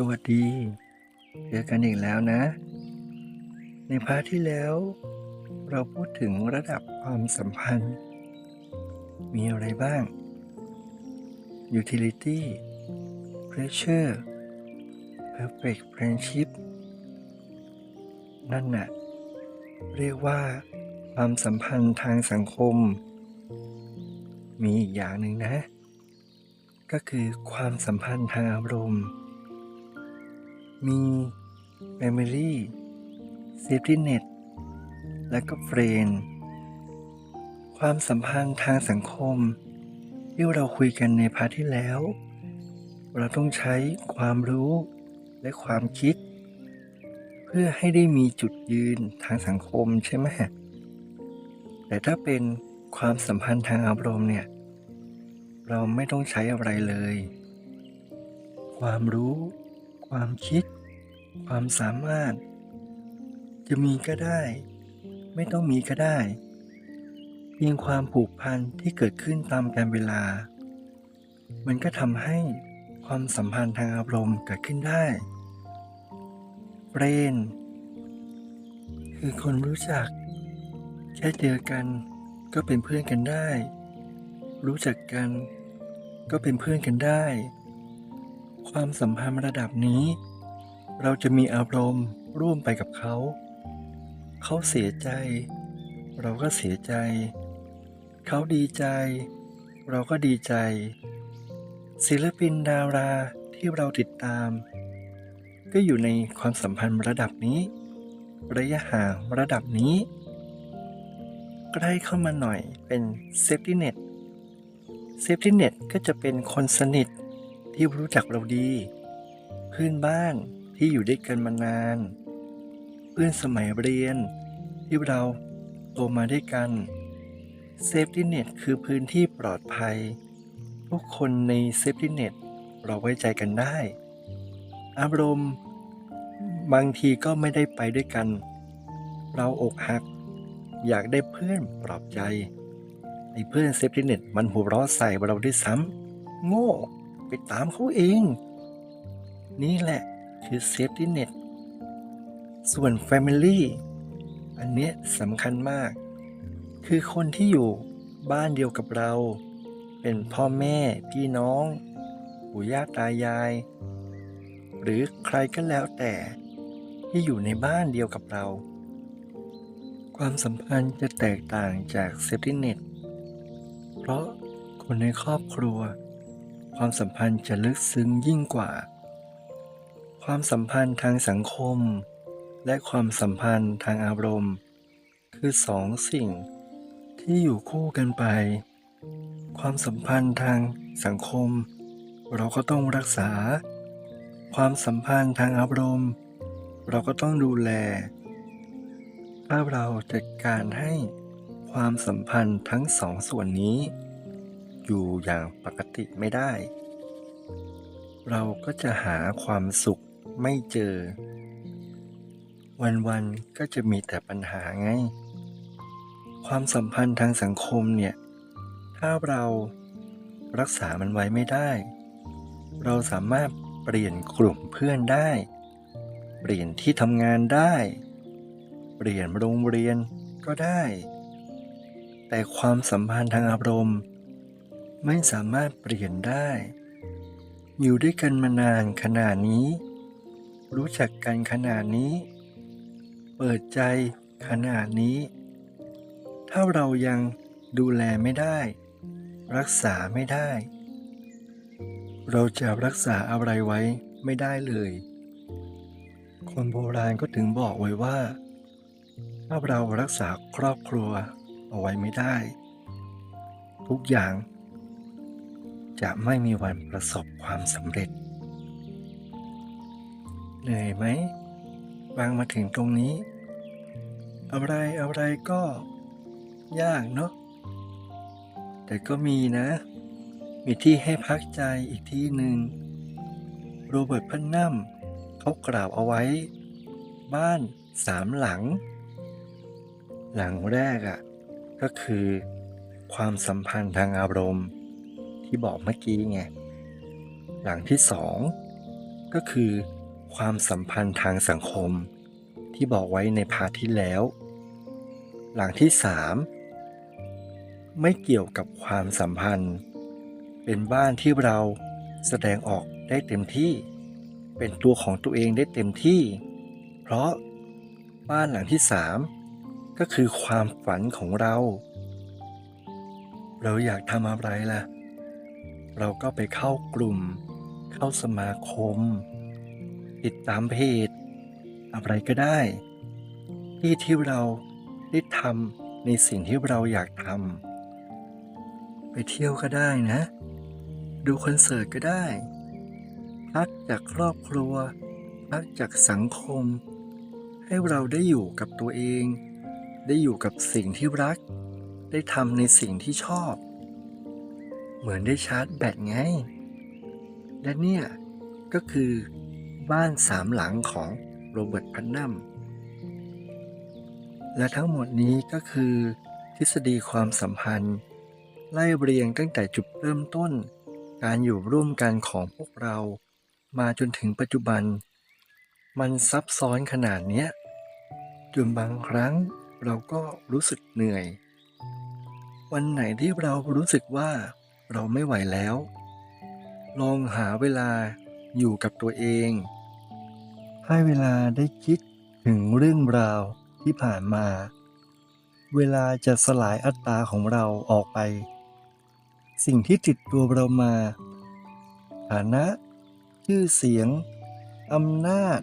สวัสดี เจอกันอีกแล้วนะ ในพาร์ทที่แล้ว เราพูดถึงระดับความสัมพันธ์ มีอะไรบ้าง utility pressure perfect friendship นั่นน่ะ เรียกว่า ความสัมพันธ์ทางสังคม มีอีกอย่างหนึ่งนะ ก็คือความสัมพันธ์ทางอารมณ์ มี Family Safety Net และก็ Friend ความสัมพันธ์ทางสังคม ที่เราคุยกันในพาร์ทที่แล้ว เราต้องใช้ความรู้และความคิด เพื่อให้ได้มีจุดยืนทางสังคมใช่ไหมแต่ถ้าเป็นความสัมพันธ์ทางอารมณ์เนี่ย เราไม่ต้องใช้อะไรเลย ความรู้ ความคิด ความสามารถ จะมีก็ได้ ไม่ต้องมีก็ได้ เพียงความผูกพันที่เกิดขึ้นตามกาลเวลา มันก็ทำให้ความสัมพันธ์ทางอารมณ์เกิดขึ้นได้เฟรนคือคนรู้จัก แค่เจอกันก็เป็นเพื่อนกันได้ รู้จักกันก็เป็นเพื่อนกันได้ ความสัมพันธ์ระดับนี้ เราจะมีอารมณ์ร่วมไปกับเขา เขาเสียใจ เราก็เสียใจ เขาดีใจ เราก็ดีใจ ศิลปินดาราที่เราติดตาม ก็อยู่ในความสัมพันธ์ระดับนี้ ระยะห่างระดับนี้ ใกล้เข้ามาหน่อยเป็นเซฟตี้เน็ตเซฟตี้เน็ตก็จะเป็นคนสนิท ที่รู้จักเราดี เพื่อนบ้านที่อยู่ด้วยกันมานาน เพื่อนสมัยเรียนที่เราโตมาด้วยกันเซฟตี้เน็ตคือพื้นที่ปลอดภัย ทุกคนในเซฟตี้เน็ตเราไว้ใจกันได้ อารมณ์บางทีก็ไม่ได้ไปด้วยกัน เราอกหัก อยากได้เพื่อนปลอบใจไอ้เพื่อนเซฟตี้เน็ตมันหัวเราะใส่เราด้วยซ้ำโง่ ไปตามเขาเอง นี่แหละคือเซฟตี้เน็ตส่วน Family อันเนี้ยสำคัญมาก คือคนที่อยู่บ้านเดียวกับเรา เป็นพ่อแม่พี่น้องปู่ย่าตายาย หรือใครก็แล้วแต่ที่อยู่ในบ้านเดียวกับเรา ความสัมพันธ์จะแตกต่างจากเซฟตี้เน็ตเพราะคนในครอบครัว ความสัมพันธ์จะลึกซึ้งยิ่งกว่า ความสัมพันธ์ทางสังคม และความสัมพันธ์ทางอารมณ์ คือสองสิ่งที่อยู่คู่กันไป ความสัมพันธ์ทางสังคม เราก็ต้องรักษา ความสัมพันธ์ทางอารมณ์ เราก็ต้องดูแล ถ้าเราจัดการให้ความสัมพันธ์ทั้งสองส่วนนี้ อยู่อย่างปกติไม่ได้ เราก็จะหาความสุขไม่เจอ วันๆก็จะมีแต่ปัญหาไง ความสัมพันธ์ทางสังคมเนี่ย ถ้าเรารักษามันไว้ไม่ได้ เราสามารถเปลี่ยนกลุ่มเพื่อนได้ เปลี่ยนที่ทำงานได้ เปลี่ยนโรงเรียนก็ได้ แต่ความสัมพันธ์ทางอารมณ์ ไม่สามารถเปลี่ยนได้ อยู่ด้วยกันมานานขนาดนี้ รู้จักกันขนาดนี้ เปิดใจขนาดนี้ ถ้าเรายังดูแลไม่ได้ รักษาไม่ได้ เราจะรักษาอะไรไว้ไม่ได้เลย คนโบราณก็ถึงบอกไว้ว่า ถ้าเรารักษาครอบครัวเอาไว้ไม่ได้ ทุกอย่าง จะไม่มีวันประสบความสำเร็จ เหนื่อยไหมฟังมาถึงตรงนี้ อะไรอะไรก็ยากเนาะแต่ก็มีนะ มีที่ให้พักใจอีกที่หนึ่งโรเบิร์ตพันนัมเขากล่าวเอาไว้ บ้านสามหลัง หลังแรกอะ่ะก็คือความสัมพันธ์ทางอารมณ์ ที่บอกเมื่อกี้ไงหลังที่สองก็คือความสัมพันธ์ทางสังคม ที่บอกไว้ในพาร์ทที่แล้ว หลังที่สามไม่เกี่ยวกับความสัมพันธ์ เป็นบ้านที่เราแสดงออกได้เต็มที่ เป็นตัวของตัวเองได้เต็มที่ เพราะบ้านหลังที่สามก็คือความฝันของเรา เราอยากทำอะไรล่ะ เราก็ไปเข้ากลุ่ม เข้าสมาคม ติดตามเพจ อะไรก็ได้ ที่ที่เราได้ทำในสิ่งที่เราอยากทำไปเที่ยวก็ได้นะ ดูคอนเสิร์ตก็ได้พักจากครอบครัวพักจากสังคม ให้เราได้อยู่กับตัวเอง ได้อยู่กับสิ่งที่รัก ได้ทำในสิ่งที่ชอบ เหมือนได้ชาร์จแบตไง และเนี่ยก็คือบ้านสามหลังของโรเบิร์ตพันนัม และทั้งหมดนี้ก็คือทฤษฎีความสัมพันธ์ ไล่เรียงตั้งแต่จุดเริ่มต้น การอยู่ร่วมกันของพวกเรา มาจนถึงปัจจุบัน มันซับซ้อนขนาดเนี้ยจนบางครั้งเราก็รู้สึกเหนื่อย วันไหนที่เรารู้สึกว่า เราไม่ไหวแล้ว ลองหาเวลาอยู่กับตัวเอง ให้เวลาได้คิดถึงเรื่องราวที่ผ่านมา เวลาจะสลายอัตตาของเราออกไป สิ่งที่ติดตัวเรามา ฐานะ ชื่อเสียงอำนาจ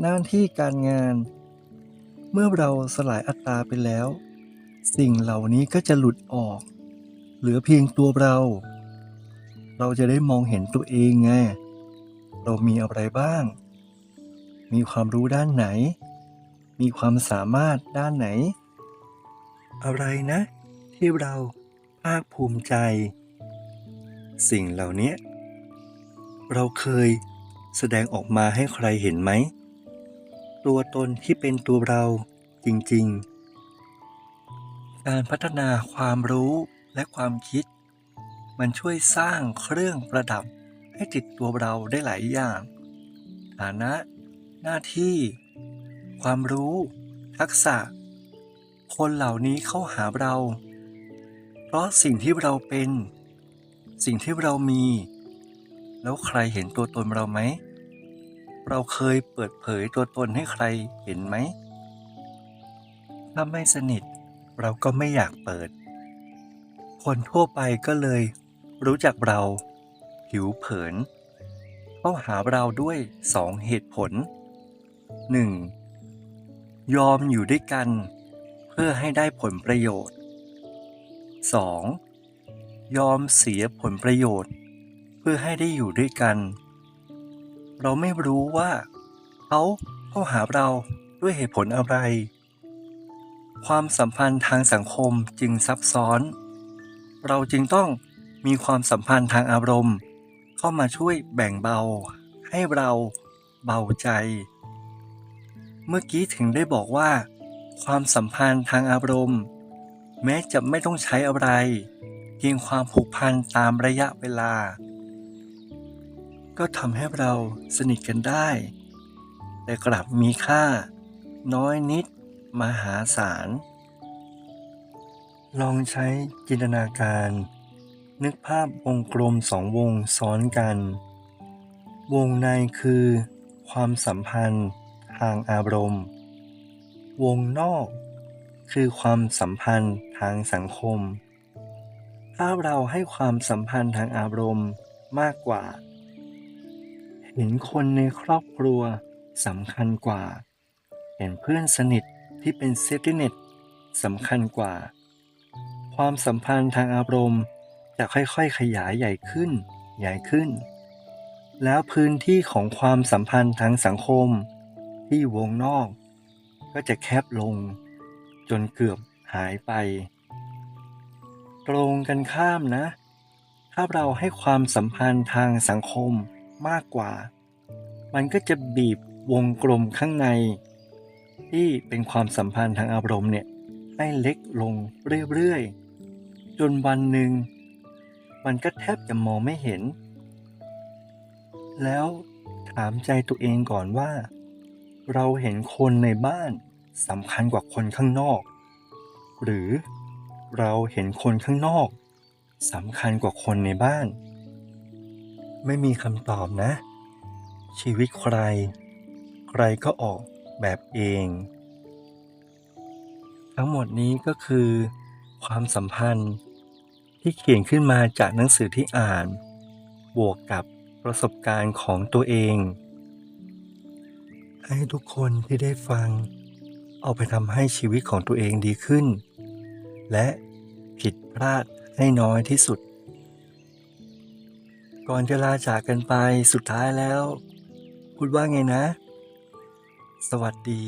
หน้าที่การงาน เมื่อเราสลายอัตตาไปแล้ว สิ่งเหล่านี้ก็จะหลุดออก เหลือเพียงตัวเรา เราจะได้มองเห็นตัวเองไง เรามีอะไรบ้าง มีความรู้ด้านไหน มีความสามารถด้านไหน อะไรนะ ที่เราภาคภูมิใจ สิ่งเหล่านี้เราเคยแสดงออกมาให้ใครเห็นไหม ตัวตนที่เป็นตัวเราจริง ๆ การพัฒนาความรู้ และความคิด มันช่วยสร้างเครื่องประดับให้ติดตัวเราได้หลายอย่าง ฐานะ หน้าที่ ความรู้ ทักษะ คนเหล่านี้เข้าหาเรา เพราะสิ่งที่เราเป็น สิ่งที่เรามี แล้วใครเห็นตัวตนเราไหม เราเคยเปิดเผยตัวตนให้ใครเห็นไหม ถ้าไม่สนิทเราก็ไม่อยากเปิด คนทั่วไปก็เลย รู้จักเรา ผิวเผิน เข้าหาเราด้วยสองเหตุผล 1. ยอมอยู่ด้วยกัน เพื่อให้ได้ผลประโยชน์ 2. ยอมเสียผลประโยชน์ เพื่อให้ได้อยู่ด้วยกัน เราไม่รู้ว่าเขาเข้าหาเราด้วยเหตุผลอะไร ความสัมพันธ์ทางสังคมจึงซับซ้อน เราจึงต้องมีความสัมพันธ์ทางอารมณ์ เข้ามาช่วยแบ่งเบา ให้เราเบาใจ เมื่อกี้ถึงได้บอกว่า ความสัมพันธ์ทางอารมณ์ แม้จะไม่ต้องใช้อะไร เพียงความผูกพันตามระยะเวลา ก็ทำให้เราสนิทกันได้ แต่กลับมีค่า น้อยนิด มหาศาล ลองใช้จินตนาการ นึกภาพวงกลมสองวงซ้อนกัน วงในคือ ความสัมพันธ์ทางอารมณ์ วงนอก คือความสัมพันธ์ทางสังคม ถ้าเราให้ความสัมพันธ์ทางอารมณ์มากกว่า เห็นคนในครอบครัวสำคัญกว่า เห็นเพื่อนสนิทที่เป็นเซตี้เน็ตสำคัญกว่า ความสัมพันธ์ทางอารมณ์จะค่อยๆ ขยายใหญ่ขึ้น ใหญ่ขึ้น แล้วพื้นที่ของความสัมพันธ์ทางสังคม ที่วงนอก ก็จะแคบลง จนเกือบหายไป ตรงกันข้ามนะ ถ้าเราให้ความสัมพันธ์ทางสังคมมากกว่า มันก็จะบีบวงกลมข้างใน ที่เป็นความสัมพันธ์ทางอารมณ์เนี่ยให้เล็กลงเรื่อยๆ จนวันหนึ่ง มันก็แทบจะมองไม่เห็น แล้วถามใจตัวเองก่อนว่า เราเห็นคนในบ้านสำคัญกว่าคนข้างนอก หรือเราเห็นคนข้างนอกสำคัญกว่าคนในบ้าน ไม่มีคำตอบนะ ชีวิตใคร ใครก็ออกแบบเอง ทั้งหมดนี้ก็คือ ความสัมพันธ์ ที่เขียนขึ้นมาจากหนังสือที่อ่าน บวกกับประสบการณ์ของตัวเอง ให้ทุกคนที่ได้ฟัง เอาไปทำให้ชีวิตของตัวเองดีขึ้น และผิดพลาดให้น้อยที่สุด ก่อนจะลาจากกันไปสุดท้ายแล้ว พูดว่าไงนะ สวัสดี